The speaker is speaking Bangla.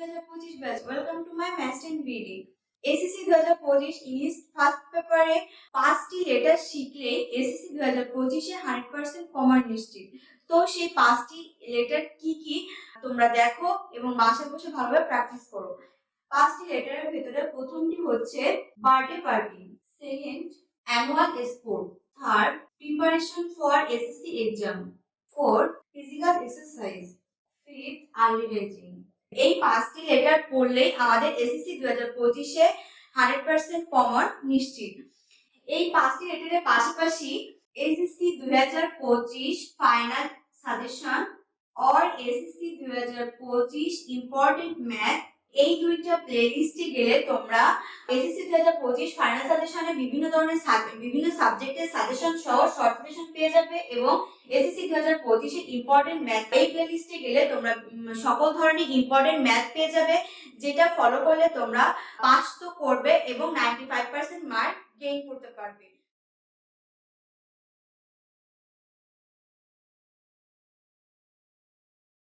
হাজার পঁচিশ batch welcome to my math and BD SSC দুই হাজার পঁচিশ ইংলিশ ফার্স্ট পেপারে পাঁচটি লেটার শিখলে এসএসসি দুই হাজার পঁচিশে হান্ড্রেড পার্সেন্ট কমার নিশ্চিত। তো সেই পাঁচটি লেটার কি কি তোমরা দেখো এবং বাসায় বসে ভালোভাবে প্র্যাকটিস করো। পাঁচটি লেটারের ভেতরে প্রথমটি হচ্ছে birthday party second annual sport third preparation for SSC exam fourth physical exercise fifth early rising এই পাঁচটি লেটার পড়লেই আমাদের এসএসসি দু হাজার পঁচিশে হান্ড্রেড পার্সেন্ট কমন নিশ্চিত। এই পাঁচটি লেটারের পাশাপাশি এসএসসি দু হাজার পঁচিশ ফাইনাল সাজেশন অর এসএসসি দু হাজার পঁচিশ ইম্পর্টেন্ট ম্যাথ এই দুইটা প্লে লিস্টে গেলে তোমরা এসএসসি দু হাজার পঁচিশ ফাইনাল সাজেশনে বিভিন্ন ধরনের বিভিন্ন সাবজেক্টের সাজেশন সহ শর্ট সাজেশন পেয়ে যাবে এবং এসএসসি দু হাজার পঁচিশে ইম্পর্টেন্ট ম্যাথ এই প্লেলিস্টে গেলে তোমরা সকল ধরনের ইম্পর্টেন্ট ম্যাথ পেয়ে যাবে, যেটা ফলো করলে তোমরা পাস তো করবে এবং ninety five percent mark gain করতে পারবে।